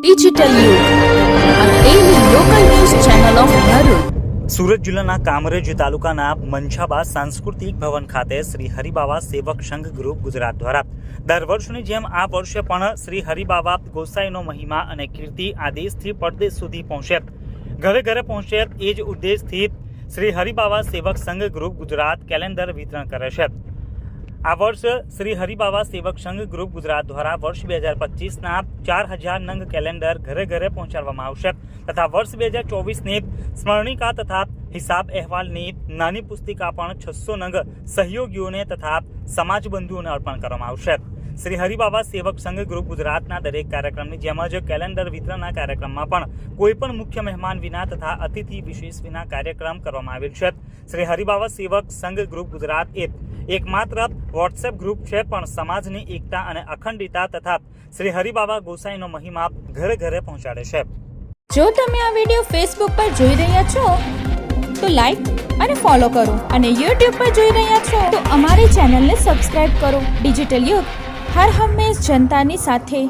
Digital Surat જિલ્લાના કામરેજ તાલુકાના મંછાબા સાંસ્કૃતિક ભવન ખાતે શ્રી હરિબાવા સેવક સંઘ ગ્રુપ ગુજરાત દ્વારા. દર વર્ષની જેમ આ વર્ષે પણ શ્રી હરિબાવા ગોસાઈનો મહિમા અને કીર્તિ આ દેશથી પરદેશ સુધી પહોંચે. ઘરે ઘરે પહોંચે એ જ ઉદ્દેશથી શ્રી હરિબાવા સેવક સંઘ ગ્રુપ ગુજરાત કેલેન્ડર વિતરણ કરે છે. આ વર્ષ શ્રી હરિબાવા સેવક સંઘ ગ્રુપ ગુજરાત દ્વારા વર્ષ બે હજાર પચીસના ચાર હજાર નંગ કેલેન્ડર ઘરે ઘરે પહોંચાડવામાં આવશે. તથા વર્ષ બે હજાર ચોવીસની સ્મરણિકા તથા હિસાબ અહેવાલની નાની પુસ્તિકા પણ છસો નંગ સહયોગીઓને તથા સમાજ બંધુઓને અર્પણ કરવામાં આવશે. શ્રી હરિબાબા સેવક સંઘ ગ્રુપ ગુજરાતના દરેક કાર્યક્રમની જેમ જ કેલેન્ડર વિતરણના કાર્યક્રમમાં પણ કોઈપણ મુખ્ય મહેમાન વિના તથા અતિથિ વિશેષ વિના કાર્યક્રમ કરવામાં આવેલ છે. શ્રી હરિબાબા સેવક સંઘ ગ્રુપ ગુજરાત એ એકમાત્ર વોટ્સએપ ગ્રુપ છે પણ સમાજની એકતા અને અખંડિતા તથા શ્રી હરિબાબા ગોસાઈનો મહિમા ઘરે ઘરે પહોંચાડે છે. જો તમે આ વિડિયો ફેસબુક પર જોઈ રહ્યા છો, તો લાઈક અને ફોલો કરો અને યુટ્યુબ પર જોઈ રહ્યા છો, તો અમારી ચેનલને સબસ્ક્રાઇબ કરો. ડિજિટલ યુગ હર હંમેશ જનતાની સાથે